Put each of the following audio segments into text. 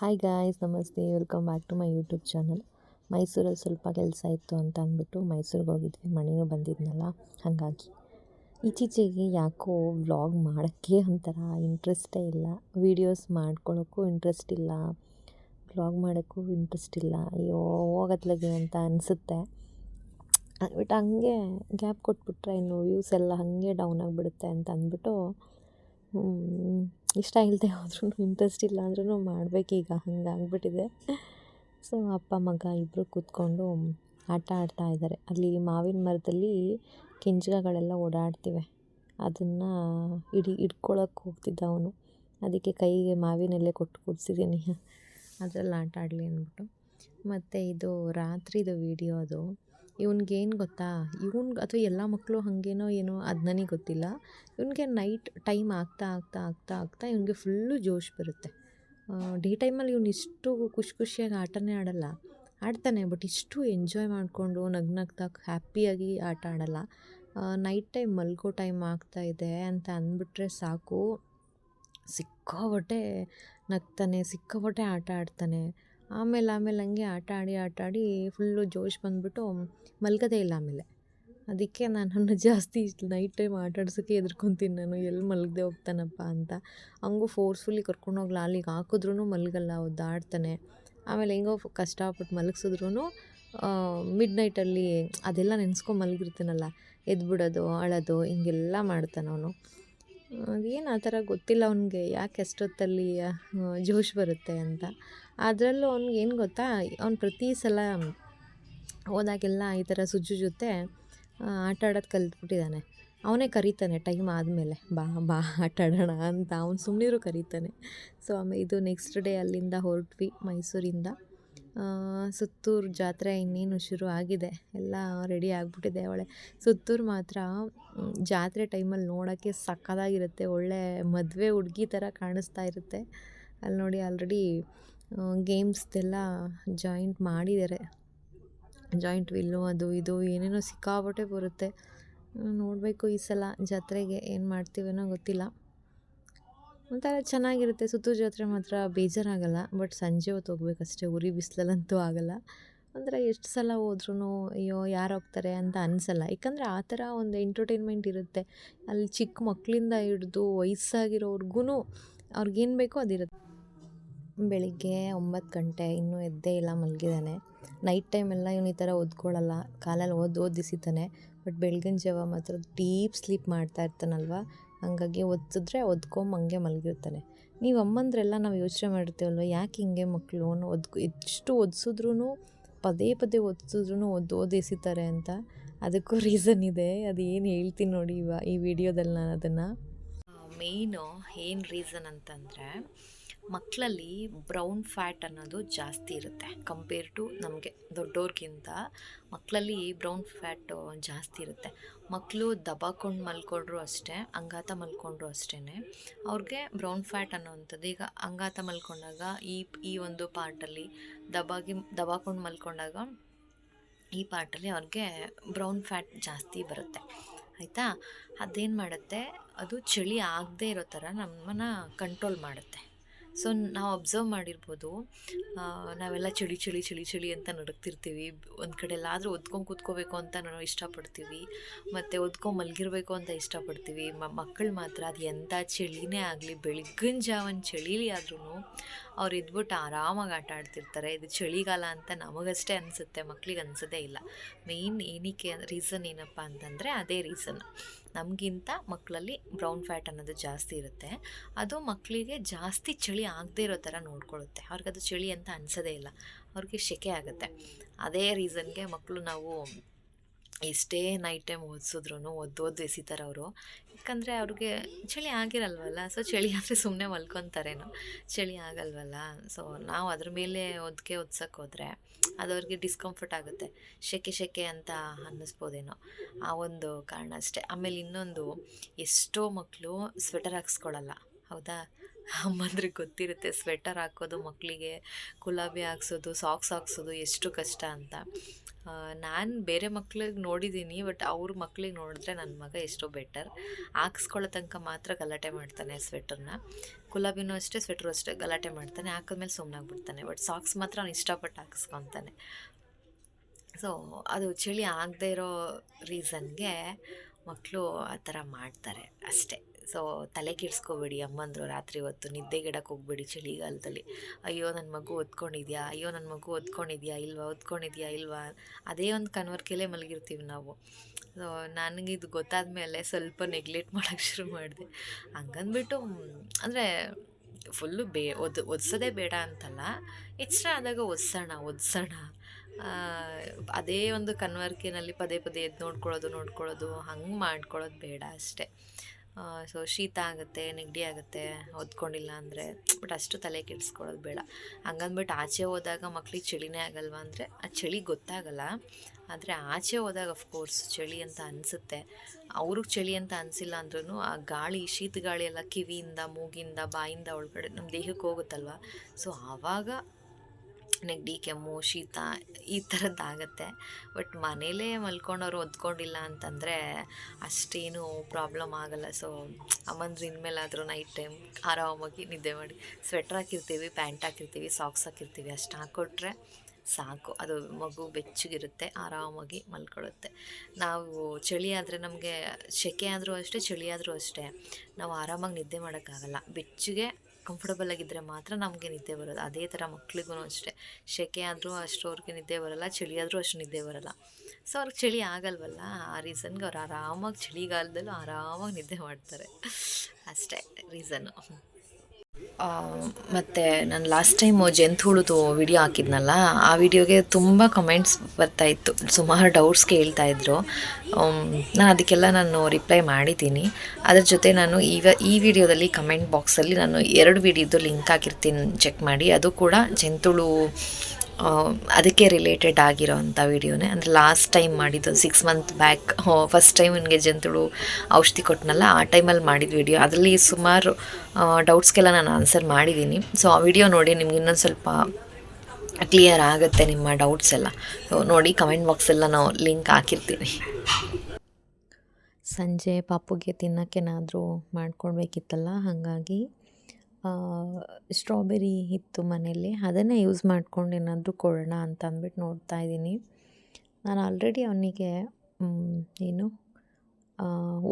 Hi guys ನಮಸ್ತೆ. Welcome back to my YouTube channel ಮೈಸೂರಲ್ಲಿ ಸ್ವಲ್ಪ ಕೆಲಸ ಇತ್ತು ಅಂತ ಅಂದ್ಬಿಟ್ಟು ಮೈಸೂರಿಗೆ ಹೋಗಿದ್ವಿ. ಮಣಿನೂ ಬಂದಿದ್ನಲ್ಲ, ಹಾಗಾಗಿ. ಇತ್ತೀಚೆಗೆ ಯಾಕೋ ವ್ಲಾಗ್ ಮಾಡೋಕ್ಕೆ ಒಂಥರ ಇಂಟ್ರೆಸ್ಟೇ ಇಲ್ಲ. ವೀಡಿಯೋಸ್ ಮಾಡ್ಕೊಳ್ಳೋಕ್ಕೂ ಇಂಟ್ರೆಸ್ಟ್ ಇಲ್ಲ. ವ್ಲಾಗ್ ಮಾಡೋಕ್ಕೂ ಇಂಟ್ರೆಸ್ಟ್ ಇಲ್ಲ. ಅಯ್ಯೋ ಹೋಗತ್ಲಗೆ ಅಂತ ಅನಿಸುತ್ತೆ. ಅಂದ್ಬಿಟ್ಟು ಹಂಗೆ ಗ್ಯಾಪ್ ಕೊಟ್ಬಿಟ್ರೆ ಇನ್ನು ವ್ಯೂಸ್ ಎಲ್ಲ ಹಾಗೆ ಡೌನ್ ಆಗಿಬಿಡುತ್ತೆ ಅಂತ ಅಂದ್ಬಿಟ್ಟು ಇಷ್ಟ ಇಲ್ಲದೆ ಹೋದ್ರೂ ಇಂಟ್ರೆಸ್ಟ್ ಇಲ್ಲ ಅಂದ್ರೂ ಮಾಡಬೇಕೀಗ ಹಂಗಾಗ್ಬಿಟ್ಟಿದೆ ಸೊ ಅಪ್ಪ, ಮಗ ಇಬ್ಬರು ಕೂತ್ಕೊಂಡು ಆಟ ಆಡ್ತಾ ಇದ್ದಾರೆ. ಅಲ್ಲಿ ಮಾವಿನ ಮರದಲ್ಲಿ ಕಿಂಜಗಗಳೆಲ್ಲ ಓಡಾಡ್ತಿವೆ. ಅದನ್ನು ಹಿಡಿ ಹಿಡ್ಕೊಳಕ್ಕೆ ಹೋಗ್ತಿದ್ದ ಅವನು. ಅದಕ್ಕೆ ಕೈಗೆ ಮಾವಿನ ಎಲೆ ಕೊಟ್ಟು ಕೂರಿಸಿದ್ದೀನಿ ಅದ್ರಲ್ಲಿ ಆಟ ಆಡಲಿ ಅಂದ್ಬಿಟ್ಟು. ಮತ್ತು ಇದು ರಾತ್ರಿದು ವೀಡಿಯೋ ಅದು. ಇವ್ನಿಗೇನು ಗೊತ್ತಾ? ಇವ್ನ್ಗೆ ಅಥವಾ ಎಲ್ಲ ಮಕ್ಕಳು ಹಾಗೇನೋ ಏನೋ ಅದು ನನಗೆ ಗೊತ್ತಿಲ್ಲ. ಇವನಿಗೆ ನೈಟ್ ಟೈಮ್ ಆಗ್ತಾ ಆಗ್ತಾ ಆಗ್ತಾ ಆಗ್ತಾ ಇವನಿಗೆ ಫುಲ್ಲು ಜೋಶ್ ಬರುತ್ತೆ. ಡೇ ಟೈಮಲ್ಲಿ ಇವನು ಇಷ್ಟು ಖುಷಿ ಖುಷಿಯಾಗಿ ಆಟನೇ ಆಡಲ್ಲ. ಆಡ್ತಾನೆ, ಬಟ್ ಇಷ್ಟು ಎಂಜಾಯ್ ಮಾಡಿಕೊಂಡು ನಗು ನಗ್ತಾ ಹ್ಯಾಪಿಯಾಗಿ ಆಟ ಆಡಲ್ಲ. ನೈಟ್ ಟೈಮ್ ಮಲ್ಗೋ ಟೈಮ್ ಆಗ್ತಾ ಇದೆ ಅಂತ ಅಂದ್ಬಿಟ್ರೆ ಸಾಕು. ಸಿಕ್ಕಾಪಟ್ಟೆ ನಗ್ತಾನೆ, ಸಿಕ್ಕಾಪಟ್ಟೆ ಆಟ ಆಡ್ತಾನೆ. ಆಮೇಲೆ ಆಮೇಲೆ ಹಂಗೆ ಆಟ ಆಡಿ ಆಟ ಆಡಿ ಫುಲ್ಲು ಜೋಶ್ ಬಂದುಬಿಟ್ಟು ಮಲ್ಗೋದೇ ಇಲ್ಲ ಆಮೇಲೆ. ಅದಕ್ಕೆ ನಾನು ಜಾಸ್ತಿ ನೈಟ್ ಟೈಮ್ ಆಟ ಆಡ್ಸೋಕ್ಕೆ ನಾನು. ಎಲ್ಲಿ ಮಲಗದೆ ಹೋಗ್ತಾನಪ್ಪ ಅಂತ. ಹಂಗೂ ಫೋರ್ಸ್ಫುಲಿ ಕರ್ಕೊಂಡೋಗಿ ಲಾಲಿಗೆ ಹಾಕಿದ್ರೂ ಮಲಗಲ್ಲ ಒದ್ದಾಡ್ತಾನೆ ಆಮೇಲೆ ಹೆಂಗೋ ಕಷ್ಟಪಟ್ಟು ಮಲಗಿಸಿದ್ರೂ ಮಿಡ್ ನೈಟಲ್ಲಿ ಅದೆಲ್ಲ ನೆನೆಸ್ಕೊಂಡು ಮಲಗಿರ್ತೀನಲ್ಲ. ಎದ್ಬಿಡೋದು, ಅಳೋದು, ಹಿಂಗೆಲ್ಲ ಮಾಡ್ತಾನೆ ಅವನು. ಅದೇನು ಆ ಥರ ಗೊತ್ತಿಲ್ಲ ಅವನಿಗೆ. ಯಾಕೆ ಅಷ್ಟೊತ್ತಲ್ಲಿ ಜೋಶ್ ಬರುತ್ತೆ ಅಂತ. ಅದರಲ್ಲೂ ಅವ್ನಿಗೆ ಏನು ಗೊತ್ತಾ? ಅವ್ನು ಪ್ರತಿ ಸಲ ಹೋದಾಗೆಲ್ಲ ಈ ಥರ ಸುಜ್ಜು ಜೊತೆ ಆಟ ಆಡೋದು ಕಲಿತ್ಬಿಟ್ಟಿದ್ದಾನೆ ಅವನೇ ಕರೀತಾನೆ ಟೈಮ್ ಆದಮೇಲೆ, ಬಾ ಬಾ, ಆಟ ಆಡೋಣ ಅಂತ ಅವ್ನು ಸುಮ್ಮನಿರು ಕರೀತಾನೆ. ಸೊ ಆಮೇಲೆ ಇದು ನೆಕ್ಸ್ಟ್ ಡೇ ಅಲ್ಲಿಂದ ಹೊರಟ್ವಿ ಮೈಸೂರಿಂದ. ಸುತ್ತೂರು ಜಾತ್ರೆ ಇನ್ನೇನು ಶುರು ಆಗಿದೆ, ಎಲ್ಲ ರೆಡಿ ಆಗಿಬಿಟ್ಟಿದೆ ಒಳ್ಳೆ ಸುತ್ತೂರು ಮಾತ್ರ ಜಾತ್ರೆ ಟೈಮಲ್ಲಿ ನೋಡೋಕ್ಕೆ ಸಕ್ಕದಾಗಿರುತ್ತೆ ಒಳ್ಳೆ ಮದುವೆ ಹುಡುಗಿ ಥರ ಕಾಣಿಸ್ತಾ ಇರುತ್ತೆ. ಅಲ್ಲಿ ನೋಡಿ ಆಲ್ರೆಡಿ ಗೇಮ್ಸ್ದೆಲ್ಲ ಜಾಯಿಂಟ್ ಮಾಡಿದ್ದಾರೆ. ಜಾಯಿಂಟ್ ವಿಲ್ಲು ಅದು ಇದು ಏನೇನೋ ಸಿಕ್ಕಾಪಟ್ಟೆ ಬರುತ್ತೆ. ನೋಡಬೇಕು ಈ ಸಲ ಜಾತ್ರೆಗೆ ಏನು ಮಾಡ್ತೀವೇನೋ ಗೊತ್ತಿಲ್ಲ. ಒಂಥರ ಚೆನ್ನಾಗಿರುತ್ತೆ. ಸುತ್ತೂರು ಜಾತ್ರೆ ಮಾತ್ರ ಬೇಜಾರಾಗಲ್ಲ. ಬಟ್ ಸಂಜೆ ಹೊತ್ತು ಹೋಗ್ಬೇಕಷ್ಟೇ. ಉರಿ ಬಿಸಿಲಲ್ಲಂತೂ ಆಗಲ್ಲ. ಒಂಥರ ಎಷ್ಟು ಸಲ ಹೋದ್ರೂ ಅಯ್ಯೋ, ಯಾರು ಹೋಗ್ತಾರೆ ಅಂತ ಅನಿಸಲ್ಲ. ಯಾಕಂದರೆ ಆ ಥರ ಒಂದು ಎಂಟರ್ಟೈನ್ಮೆಂಟ್ ಇರುತ್ತೆ. ಅಲ್ಲಿ ಚಿಕ್ಕ ಮಕ್ಕಳಿಂದ ಹಿಡ್ದು ವಯಸ್ಸಾಗಿರೋರ್ಗು ಅವ್ರಿಗೇನು ಬೇಕೋ ಅದಿರುತ್ತೆ. ಬೆಳಿಗ್ಗೆ ಒಂಬತ್ತು ಗಂಟೆ ಇನ್ನೂ ಎದ್ದೇ ಇಲ್ಲ, ಮಲಗಿದ್ದಾನೆ. ನೈಟ್ ಟೈಮೆಲ್ಲ ಇವನು ಈ ಥರ ಒದ್ಕೊಳ್ಳಲ್ಲ ಕಾಲಲ್ಲಿ ಓದಿ ಓದಿಸಿತಾನೆ ಬಟ್ ಬೆಳಗಿನ ಜಾವ ಮಾತ್ರ ಡೀಪ್ ಸ್ಲೀಪ್ ಮಾಡ್ತಾ ಇರ್ತಾನಲ್ವ? ಹಂಗಾಗಿ ಒದಿಸಿದ್ರೆ ಓದ್ಕೊಂಬ ಹಂಗೆ ಮಲಗಿರ್ತಾನೆ. ನೀವು ಅಮ್ಮಂದ್ರೆಲ್ಲ ನಾವು ಯೋಚನೆ ಮಾಡಿರ್ತೀವಲ್ವ? ಯಾಕೆ ಹಿಂಗೆ ಮಕ್ಕಳು ಒದ್ ಎಷ್ಟು ಓದಿಸಿದ್ರು ಪದೇ ಪದೇ ಓದಿಸಿದ್ರು ಒದ್ದು ಓದಿಸಿತಾರೆ ಅಂತ ಅದಕ್ಕೂ ರೀಸನ್ ಇದೆ. ಅದು ಏನು ಹೇಳ್ತೀನಿ ನೋಡಿ ಇವ, ಈ ವಿಡಿಯೋದಲ್ಲಿ ನಾನು ಅದನ್ನು. ಮೇಯ್ನು ಏನು ರೀಸನ್ ಅಂತಂದರೆ ಮಕ್ಕಳಲ್ಲಿ ಬ್ರೌನ್ ಫ್ಯಾಟ್ ಅನ್ನೋದು ಜಾಸ್ತಿ ಇರುತ್ತೆ. ಕಂಪೇರ್ ಟು ನಮಗೆ ದೊಡ್ಡೋರ್ಗಿಂತ ಮಕ್ಕಳಲ್ಲಿ ಬ್ರೌನ್ ಫ್ಯಾಟು ಜಾಸ್ತಿ ಇರುತ್ತೆ. ಮಕ್ಕಳು ದಬಾಕೊಂಡು ಮಲ್ಕೊಂಡ್ರು ಅಷ್ಟೇ, ಅಂಗಾತ ಮಲ್ಕೊಂಡ್ರು ಅಷ್ಟೇ ಅವ್ರಿಗೆ ಬ್ರೌನ್ ಫ್ಯಾಟ್ ಅನ್ನೋವಂಥದ್ದು, ಈಗ ಅಂಗಾತ ಮಲ್ಕೊಂಡಾಗ ಈ ಈ ಒಂದು ಪಾರ್ಟಲ್ಲಿ ದಬಾಗಿ, ದಬಾಕೊಂಡು ಮಲ್ಕೊಂಡಾಗ ಈ ಪಾರ್ಟಲ್ಲಿ ಅವ್ರಿಗೆ ಬ್ರೌನ್ ಫ್ಯಾಟ್ ಜಾಸ್ತಿ ಬರುತ್ತೆ. ಆಯಿತಾ? ಅದೇನು ಮಾಡುತ್ತೆ? ಅದು ಚಳಿ ಆಗದೇ ಇರೋ ಥರ ನಮ್ಮನ್ನು ಕಂಟ್ರೋಲ್ ಮಾಡುತ್ತೆ. ಸೊ ನಾವು ಅಬ್ಸರ್ವ್ ಮಾಡಿರ್ಬೋದು. ನಾವೆಲ್ಲ ಚಳಿ ಚಳಿ ಚಳಿ ಚಳಿ ಅಂತ ನಡುಗ್ತಿರ್ತೀವಿ ಒಂದು ಕಡೆ ಎಲ್ಲಾದರೂ ಒದ್ಕೊಂಡು ಕೂತ್ಕೋಬೇಕು ಅಂತ ನಾವು ಇಷ್ಟಪಡ್ತೀವಿ. ಮತ್ತು ಒದ್ಕೊಂಡು ಮಲಗಿರ್ಬೇಕು ಅಂತ ಇಷ್ಟಪಡ್ತೀವಿ. ಮಕ್ಕಳು ಮಾತ್ರ ಅದು ಎಂಥ ಚಳಿನೇ ಆಗಲಿ, ಬೆಳಗ್ಗಿನ ಜಾವನ್ ಚಳಿಲಿ ಆದ್ರೂ ಅವ್ರು ಇದ್ಬಿಟ್ಟು ಆರಾಮಾಗಿ ಆಟ ಆಡ್ತಿರ್ತಾರೆ. ಇದು ಚಳಿಗಾಲ ಅಂತ ನಮಗಷ್ಟೇ ಅನಿಸುತ್ತೆ, ಮಕ್ಳಿಗೆ ಅನಿಸೋದೇ ಇಲ್ಲ. ಮೇಯ್ನ್ ಏನಕ್ಕೆ ರೀಸನ್ ಏನಪ್ಪ ಅಂತಂದರೆ ಅದೇ ರೀಸನ್ ನಮಗಿಂತ ಮಕ್ಕಳಲ್ಲಿ ಬ್ರೌನ್ ಫ್ಯಾಟ್ ಅನ್ನೋದು ಜಾಸ್ತಿ ಇರುತ್ತೆ. ಅದು ಮಕ್ಕಳಿಗೆ ಜಾಸ್ತಿ ಚಳಿ ಆಗದೇ ಇರೋ ಥರ ನೋಡ್ಕೊಳ್ಳುತ್ತೆ ಅದು ಚಳಿ ಅಂತ ಅನಿಸೋದೇ ಇಲ್ಲ. ಅವ್ರಿಗೆ ಸೆಕೆ ಆಗುತ್ತೆ. ಅದೇ ರೀಸನ್ಗೆ ಮಕ್ಕಳು ನಾವು ಎಷ್ಟೇ ನೈಟ್ ಟೈಮ್ ಓದಿಸಿದ್ರು ಒದ್ದು ಎಸಿತಾರೆ ಅವರು. ಯಾಕಂದರೆ ಅವ್ರಿಗೆ ಚಳಿ ಆಗಿರಲ್ವಲ್ಲ ಸೊ ಚಳಿ ಆದರೆ ಸುಮ್ಮನೆ ಮಲ್ಕೊತಾರೇನೋ. ಚಳಿ ಆಗಲ್ವಲ್ಲ ಸೊ ನಾವು ಅದ್ರ ಮೇಲೆ ಒದಕ್ಕೆ ಓದ್ಸೋಕೆ ಹೋದರೆ ಅದು ಅವ್ರಿಗೆ ಡಿಸ್ಕಂಫರ್ಟ್ ಆಗುತ್ತೆ. ಶೆಕೆ ಶೆಕೆ ಅಂತ ಅನ್ನಿಸ್ಬೋದೇನೋ. ಆ ಒಂದು ಕಾರಣ ಅಷ್ಟೇ. ಆಮೇಲೆ ಇನ್ನೊಂದು, ಎಷ್ಟೋ ಮಕ್ಕಳು ಸ್ವೆಟರ್ ಹಾಕ್ಸ್ಕೊಳ್ಳಲ್ಲ ಹೌದಾ? ಅಮ್ಮಂದ್ರಿಗೆ ಗೊತ್ತಿರುತ್ತೆ ಸ್ವೆಟರ್ ಹಾಕೋದು ಮಕ್ಕಳಿಗೆ ಗುಲಾಬಿ ಹಾಕ್ಸೋದು ಸಾಕ್ಸ್ ಹಾಕ್ಸೋದು ಎಷ್ಟು ಕಷ್ಟ ಅಂತ. ನಾನು ಬೇರೆ ಮಕ್ಳಿಗೆ ನೋಡಿದ್ದೀನಿ ಬಟ್ ಅವ್ರ ಮಕ್ಳಿಗೆ ನೋಡಿದ್ರೆ ನನ್ನ ಮಗ ಎಷ್ಟೋ ಬೆಟರ್ ಹಾಕ್ಸ್ಕೊಳ್ಳೋ ತನಕ ಮಾತ್ರ ಗಲಾಟೆ ಮಾಡ್ತಾನೆ ಸ್ವೆಟರ್ನ ಗುಲಾಬಿನೂ ಅಷ್ಟೇ ಸ್ವೆಟ್ರು ಅಷ್ಟೇ ಗಲಾಟೆ ಮಾಡ್ತಾನೆ. ಹಾಕಿದ್ಮೇಲೆ ಸುಮ್ಮನಾಗ್ಬಿಡ್ತಾನೆ ಬಟ್ ಸಾಕ್ಸ್ ಮಾತ್ರ ಅವ್ನು ಇಷ್ಟಪಟ್ಟು ಹಾಕ್ಸ್ಕೊತಾನೆ. ಸೊ ಅದು ಚಳಿ ಆಗದೆ ಇರೋ ರೀಸನ್ಗೆ ಮಕ್ಕಳು ಆ ಥರ ಮಾಡ್ತಾರೆ ಅಷ್ಟೇ. ಸೊ ತಲೆ ಕೆಡಿಸ್ಕೋಬೇಡಿ ಅಮ್ಮಂದರು ರಾತ್ರಿ ಹೊತ್ತು ನಿದ್ದೆಗೆಡಕ್ಕೆ ಹೋಗ್ಬೇಡಿ ಚಳಿಗಾಲದಲ್ಲಿ. ಅಯ್ಯೋ ನನ್ನ ಮಗು ಓದ್ಕೊಂಡಿದ್ಯಾ ಅಯ್ಯೋ ನನ್ನ ಮಗು ಒದ್ಕೊಂಡಿದ್ಯಾ ಇಲ್ವಾ? ಓದ್ಕೊಂಡಿದ್ಯಾ ಇಲ್ವಾ? ಅದೇ ಒಂದು ಕನ್ವರ್ಕೆಲೇ ಮಲಗಿರ್ತೀವಿ ನಾವು. ಸೊ ಇದು ಗೊತ್ತಾದ ಮೇಲೆ ಸ್ವಲ್ಪ ನೆಗ್ಲೆಕ್ಟ್ ಮಾಡೋಕ್ಕೆ ಶುರು ಮಾಡಿದೆ. ಹಂಗಂದ್ಬಿಟ್ಟು, ಅಂದರೆ ಫುಲ್ಲು ಬೇ, ಒದ್, ಒದಿಸೋದೇ ಬೇಡ ಅಂತಲ್ಲ. ಇಷ್ಟ ಆದಾಗ ಒದ್ಸೋಣ ಒದ್ಸೋಣ. ಅದೇ ಒಂದು ಕನ್ವರ್ಕಿನಲ್ಲಿ ಪದೇ ಪದೇ ಎದ್ದು ನೋಡ್ಕೊಳ್ಳೋದು ನೋಡ್ಕೊಳ್ಳೋದು, ಹಂಗೆ ಮಾಡ್ಕೊಳ್ಳೋದು ಬೇಡ ಅಷ್ಟೇ. ಸೊ ಶೀತ ಆಗುತ್ತೆ, ನೆಗಡಿ ಆಗುತ್ತೆ ಹೊದ್ಕೊಂಡಿಲ್ಲ ಅಂದರೆ ಬಟ್ ಅಷ್ಟು ತಲೆ ಕೆಡಿಸ್ಕೊಳ್ಳೋದು ಬೇಡ. ಹಂಗಂದ್ಬಿಟ್ಟು ಆಚೆ ಹೋದಾಗ ಮಕ್ಳಿಗೆ ಚಳಿನೇ ಆಗಲ್ವ ಅಂದರೆ, ಆ ಚಳಿ ಗೊತ್ತಾಗಲ್ಲ, ಆದರೆ ಆಚೆ ಹೋದಾಗ ಅಫ್ಕೋರ್ಸ್ ಚಳಿ ಅಂತ ಅನಿಸುತ್ತೆ. ಅವ್ರಿಗೆ ಚಳಿ ಅಂತ ಅನಿಸಿಲ್ಲ ಅಂದ್ರೂ ಆ ಗಾಳಿ ಶೀತ ಗಾಳಿ ಎಲ್ಲ ಕಿವಿಯಿಂದ, ಮೂಗಿಂದ, ಬಾಯಿಂದ ಒಳಗಡೆ ನಮ್ಮ ದೇಹಕ್ಕೆ ಹೋಗುತ್ತಲ್ವ? ಸೊ ಆವಾಗ ನೆಗಡಿ ಕೆಮ್ಮು, ಶೀತ ಈ ಥರದ್ದಾಗತ್ತೆ. ಬಟ್ ಮನೇಲೇ ಮಲ್ಕೊಂಡವ್ರು ಒದ್ಕೊಂಡಿಲ್ಲ ಅಂತಂದರೆ ಅಷ್ಟೇನು ಪ್ರಾಬ್ಲಮ್ ಆಗಲ್ಲ. ಸೊ, ಅಮ್ಮಂದ್ರೆ ಇನ್ಮೇಲಾದರೂ ನೈಟ್ ಟೈಮ್ ಆರಾಮಾಗಿ ನಿದ್ದೆ ಮಾಡಿ ಸ್ವೆಟ್ರ್ ಹಾಕಿರ್ತೀವಿ, ಪ್ಯಾಂಟ್ ಹಾಕಿರ್ತೀವಿ, ಸಾಕ್ಸ್ ಹಾಕಿರ್ತೀವಿ ಅಷ್ಟು ಹಾಕ್ಕೊಟ್ರೆ ಸಾಕು. ಅದು ಮಗು ಬೆಚ್ಚಗಿರುತ್ತೆ, ಆರಾಮಾಗಿ ಮಲ್ಕೊಳ್ಳುತ್ತೆ. ನಾವು ಚಳಿ ಆದರೆ ನಮಗೆ ಸೆಕೆ ಆದರೂ ಅಷ್ಟೇ, ಚಳಿ ಆದರೂ ಅಷ್ಟೇ. ನಾವು ಆರಾಮಾಗಿ ನಿದ್ದೆ ಮಾಡೋಕ್ಕಾಗಲ್ಲ. ಬೆಚ್ಚಗೆ ಕಂಫರ್ಟಬಲ್ ಆಗಿದ್ದರೆ ಮಾತ್ರ ನಮಗೆ ನಿದ್ದೆ ಬರೋದು. ಅದೇ ಥರ ಮಕ್ಳಿಗೂ ಅಷ್ಟೇ. ಸೆಕೆ ಆದರೂ ಅಷ್ಟು ಅವ್ರಿಗೆ ನಿದ್ದೆ ಬರೋಲ್ಲ, ಚಳಿ ಆದರೂ ಅಷ್ಟು ನಿದ್ದೆ ಬರೋಲ್ಲ. ಸೊ ಅವ್ರಿಗೆ ಚಳಿ ಆಗಲ್ವಲ್ಲ? ಆ ರೀಸನ್ಗೆ ಅವ್ರು ಆರಾಮಾಗಿ ಚಳಿಗಾಲದಲ್ಲೂ ಆರಾಮಾಗಿ ನಿದ್ದೆ ಮಾಡ್ತಾರೆ. ಅಷ್ಟೇ ರೀಸನ್ನು ಮತ್ತು ನಾನು ಲಾಸ್ಟ್ ಟೈಮು ಜಂತುಳುದು ವಿಡಿಯೋ ಹಾಕಿದ್ನಲ್ಲ, ಆ ವಿಡಿಯೋಗೆ ತುಂಬ ಕಮೆಂಟ್ಸ್ ಬರ್ತಾಯಿತ್ತು ಸುಮಾರು ಡೌಟ್ಸ್ ಕೇಳ್ತಾ ಕೇಳ್ತಾಯಿದ್ರು ನಾನು ಅದಕ್ಕೆಲ್ಲ ನಾನು ರಿಪ್ಲೈ ಮಾಡಿದ್ದೀನಿ. ಅದ್ರ ಜೊತೆ ನಾನು ಈಗ ಈ ವಿಡಿಯೋದಲ್ಲಿ ಕಮೆಂಟ್ ಬಾಕ್ಸಲ್ಲಿ ನಾನು ಎರಡು ವಿಡಿಯೋದು ಲಿಂಕ್ ಹಾಕಿರ್ತೀನಿ ಚೆಕ್ ಮಾಡಿ. ಅದು ಕೂಡ ಜಂತುಳು ಅದಕ್ಕೆ ರಿಲೇಟೆಡ್ ಆಗಿರೋ ಅಂಥ ವಿಡಿಯೋನೇ. ಅಂದರೆ ಲಾಸ್ಟ್ ಟೈಮ್ ಮಾಡಿದ್ದು six month back first time ನನಗೆ ಜಂತುಳು ಔಷಧಿ ಕೊಟ್ಟನಲ್ಲ ಆ ಟೈಮಲ್ಲಿ ಮಾಡಿದ ವಿಡಿಯೋ ಅದರಲ್ಲಿ ಸುಮಾರು ಡೌಟ್ಸ್ಗೆಲ್ಲ ನಾನು ಆನ್ಸರ್ ಮಾಡಿದ್ದೀನಿ ಸೊ ಆ ವಿಡಿಯೋ ನೋಡಿ ನಿಮ್ಗೆ ಇನ್ನೊಂದು ಸ್ವಲ್ಪ ಕ್ಲಿಯರ್ ಆಗುತ್ತೆ ನಿಮ್ಮ ಡೌಟ್ಸ್ ಎಲ್ಲ. ನೋಡಿ ಕಮೆಂಟ್ ಬಾಕ್ಸೆಲ್ಲ ನಾವು ಲಿಂಕ್ ಹಾಕಿರ್ತೀನಿ. ಸಂಜೆ ಪಾಪುಗೆ ತಿನ್ನೋಕ್ಕೇನಾದರೂ ಮಾಡ್ಕೊಳ್ಬೇಕಿತ್ತಲ್ಲ ಹಾಗಾಗಿ ಸ್ಟ್ರಾಬೆರಿ ಇತ್ತು ಮನೇಲಿ ಅದನ್ನೇ ಯೂಸ್ ಮಾಡ್ಕೊಂಡು ಏನಾದರೂ ಕೊಡೋಣ ಅಂತ ಅಂದ್ಬಿಟ್ಟು ನೋಡ್ತಾ ಇದ್ದೀನಿ. ನಾನು ಆಲ್ರೆಡಿ ಅವನಿಗೆ ಏನು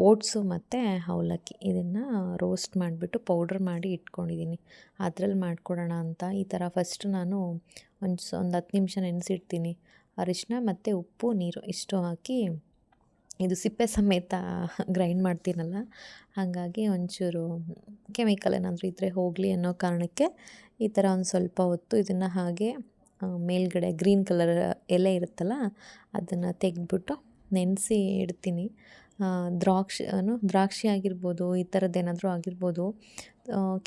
ಓಟ್ಸು ಮತ್ತು ಅವಲಕ್ಕಿ ಇದನ್ನು ರೋಸ್ಟ್ ಮಾಡಿಬಿಟ್ಟು ಪೌಡ್ರ್ ಮಾಡಿ ಇಟ್ಕೊಂಡಿದ್ದೀನಿ. ಅದ್ರಲ್ಲಿ ಮಾಡಿಕೊಡೋಣ ಅಂತ. ಈ ಥರ ಫಸ್ಟ್ ನಾನು ಒಂದು ಒಂದು ಹತ್ತು ನಿಮಿಷ ನೆನೆಸಿಡ್ತೀನಿ. ಅರಿಶಿನ ಮತ್ತು ಉಪ್ಪು, ನೀರು ಇಷ್ಟು ಹಾಕಿ ಇದು ಸಿಪ್ಪೆ ಸಮೇತ ಗ್ರೈಂಡ್ ಮಾಡ್ತೀನಲ್ಲ, ಹಾಗಾಗಿ ಒಂಚೂರು ಕೆಮಿಕಲ್ ಏನಾದರೂ ಇದ್ದರೆ ಹೋಗಲಿ ಅನ್ನೋ ಕಾರಣಕ್ಕೆ ಈ ಥರ ಒಂದು ಸ್ವಲ್ಪ ಹೊತ್ತು ಇದನ್ನು ಹಾಗೆ ಮೇಲ್ಗಡೆ ಗ್ರೀನ್ ಕಲರ್ ಎಲೆ ಇರುತ್ತಲ್ಲ, ಅದನ್ನು ತೆಗೆದ್ಬಿಟ್ಟು ನೆನೆಸಿ ಇಡ್ತೀನಿ. ದ್ರಾಕ್ಷಿ ದ್ರಾಕ್ಷಿ ಆಗಿರ್ಬೋದು, ಈ ಥರದ್ದೇನಾದರೂ ಆಗಿರ್ಬೋದು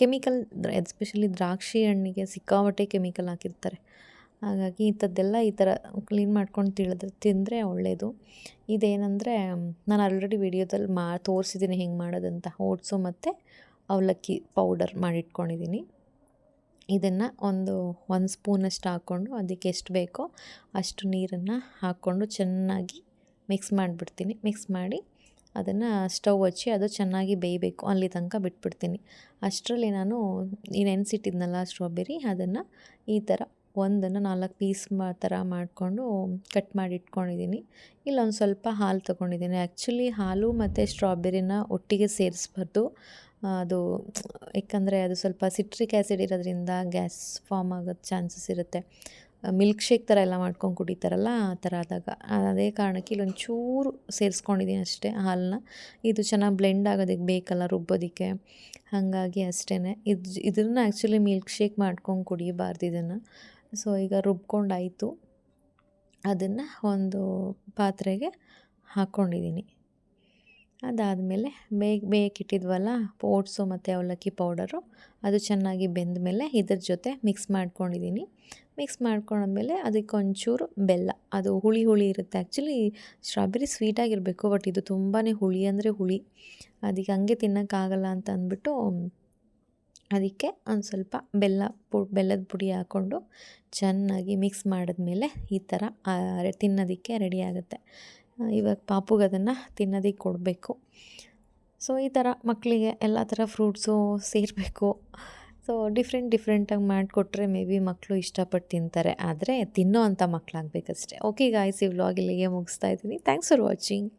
ಕೆಮಿಕಲ್, ಎಸ್ಪೆಷಲಿ ದ್ರಾಕ್ಷಿ ಹಣ್ಣಿಗೆ ಸಿಕ್ಕಾಪಟ್ಟೆ ಕೆಮಿಕಲ್ ಹಾಕಿರ್ತಾರೆ. ಹಾಗಾಗಿ ಇಂಥದ್ದೆಲ್ಲ ಈ ಥರ ಕ್ಲೀನ್ ಮಾಡ್ಕೊಂಡು ತಿಳಿದ್ರೆ ತಿಂದರೆ ಒಳ್ಳೆಯದು ಇದೇನೆಂದರೆ, ನಾನು ಆಲ್ರೆಡಿ ವಿಡಿಯೋದಲ್ಲಿ ಮಾ ತೋರಿಸಿದ್ದೀನಿ ಹೆಂಗೆ ಮಾಡೋದಂತ. ಓಟ್ಸು ಮತ್ತು ಅವಲಕ್ಕಿ ಪೌಡರ್ ಮಾಡಿಟ್ಕೊಂಡಿದ್ದೀನಿ ಇದನ್ನು ಒಂದು ಒಂದು ಸ್ಪೂನಷ್ಟು ಹಾಕ್ಕೊಂಡು ಅದಕ್ಕೆ ಎಷ್ಟು ಬೇಕೋ ಅಷ್ಟು ನೀರನ್ನು ಹಾಕ್ಕೊಂಡು ಚೆನ್ನಾಗಿ ಮಿಕ್ಸ್ ಮಾಡಿಬಿಡ್ತೀನಿ. ಮಿಕ್ಸ್ ಮಾಡಿ ಅದನ್ನು ಸ್ಟವ್ ಹಚ್ಚಿ ಅದು ಚೆನ್ನಾಗಿ ಬೇಯಬೇಕು. ಅಲ್ಲಿ ತನಕ ಬಿಟ್ಬಿಡ್ತೀನಿ. ಅಷ್ಟರಲ್ಲಿ ನಾನು ಈ ನೆನೆಸಿಟ್ಟಿದ್ನಲ್ಲ ಸ್ಟ್ರಾಬೆರಿ ಅದನ್ನು ಈ ಥರ ಒಂದನ್ನು ನಾಲ್ಕು ಪೀಸ್ ಮಾ ಥರ ಮಾಡಿಕೊಂಡು ಕಟ್ ಮಾಡಿ ಇಟ್ಕೊಂಡಿದ್ದೀನಿ. ಇಲ್ಲೊಂದು ಸ್ವಲ್ಪ ಹಾಲು ತೊಗೊಂಡಿದ್ದೀನಿ. ಆ್ಯಕ್ಚುಲಿ ಹಾಲು ಮತ್ತು ಸ್ಟ್ರಾಬೆರಿನ ಒಟ್ಟಿಗೆ ಸೇರಿಸ್ಬಾರ್ದು. ಅದು ಏಕೆಂದರೆ ಅದು ಸ್ವಲ್ಪ ಸಿಟ್ರಿಕ್ ಆ್ಯಸಿಡ್ ಇರೋದ್ರಿಂದ ಗ್ಯಾಸ್ ಫಾರ್ಮ್ ಆಗೋದು ಚಾನ್ಸಸ್ ಇರುತ್ತೆ. ಮಿಲ್ಕ್ ಶೇಕ್ ಥರ ಎಲ್ಲ ಮಾಡ್ಕೊಂಡು ಕುಡಿತಾರಲ್ಲ ಆ ಥರ ಆದಾಗ. ಅದೇ ಕಾರಣಕ್ಕೆ ಇಲ್ಲೊಂದು ಚೂರು ಸೇರಿಸ್ಕೊಂಡಿದ್ದೀನಿ ಅಷ್ಟೇ ಹಾಲನ್ನ. ಇದು ಚೆನ್ನಾಗಿ ಬ್ಲೆಂಡ್ ಆಗೋದಕ್ಕೆ ಬೇಕಲ್ಲ ರುಬ್ಬೋದಕ್ಕೆ. ಹಾಗಾಗಿ ಅಷ್ಟೇ ಇದು ಇದನ್ನು ಆ್ಯಕ್ಚುಲಿ ಮಿಲ್ಕ್ ಶೇಕ್ ಮಾಡ್ಕೊಂಡು ಕುಡಿಯಬಾರ್ದು ಇದನ್ನು. ಸೊ, ಈಗ ರುಬ್ಕೊಂಡಾಯಿತು. ಅದನ್ನು ಒಂದು ಪಾತ್ರೆಗೆ ಹಾಕ್ಕೊಂಡಿದ್ದೀನಿ ಅದಾದಮೇಲೆ ಬೇಗ ಬೇಯಕ್ಕಿಟ್ಟಿದ್ವಲ್ಲ ಓಟ್ಸು ಮತ್ತು ಅವಲಕ್ಕಿ ಪೌಡರು, ಅದು ಚೆನ್ನಾಗಿ ಬೆಂದ ಮೇಲೆ ಇದ್ರ ಜೊತೆ ಮಿಕ್ಸ್ ಮಾಡ್ಕೊಂಡಿದ್ದೀನಿ ಮಿಕ್ಸ್ ಮಾಡ್ಕೊಂಡಾದ್ಮೇಲೆ ಅದಕ್ಕೆ ಒಂಚೂರು ಬೆಲ್ಲ. ಅದು ಹುಳಿ ಹುಳಿ ಇರುತ್ತೆ. ಆ್ಯಕ್ಚುಲಿ ಸ್ಟ್ರಾಬೆರಿ ಸ್ವೀಟಾಗಿರಬೇಕು ಬಟ್ ಇದು ತುಂಬಾ ಹುಳಿ ಅಂದರೆ ಹುಳಿ. ಅದಕ್ಕೆ ಹಂಗೆ ತಿನ್ನೋಕ್ಕಾಗಲ್ಲ ಅಂತ ಅಂದ್ಬಿಟ್ಟು ಅದಕ್ಕೆ ಒಂದು ಸ್ವಲ್ಪ ಬೆಲ್ಲ ಪು, ಬೆಲ್ಲದ ಪುಡಿ ಹಾಕ್ಕೊಂಡು ಚೆನ್ನಾಗಿ ಮಿಕ್ಸ್ ಮಾಡಿದ್ಮೇಲೆ ಈ ಥರ ತಿನ್ನೋದಕ್ಕೆ ರೆಡಿ ಆಗುತ್ತೆ. ಇವಾಗ ಪಾಪುಗೆ ಅದನ್ನು ತಿನ್ನೋದಕ್ಕೆ ಕೊಡಬೇಕು. ಸೊ ಈ ಥರ ಮಕ್ಕಳಿಗೆ ಎಲ್ಲ ಥರ ಫ್ರೂಟ್ಸು ಸೇರಬೇಕು. ಸೊ ಡಿಫ್ರೆಂಟ್ ಡಿಫ್ರೆಂಟಾಗಿ ಮಾಡಿಕೊಟ್ರೆ ಮೇ ಬಿ ಮಕ್ಕಳು ಇಷ್ಟಪಟ್ಟು ತಿಂತಾರೆ. ಆದರೆ ತಿನ್ನೋ ಅಂಥ ಮಕ್ಕಳಾಗಬೇಕಷ್ಟೇ ಓಕೆ ಗಾಯ್ಸ್ ಈ ವ್ಲಾಗ್ ಇಲ್ಲಿಗೆ ಮುಗಿಸ್ತಾ ಇದ್ದೀನಿ. Thanks for watching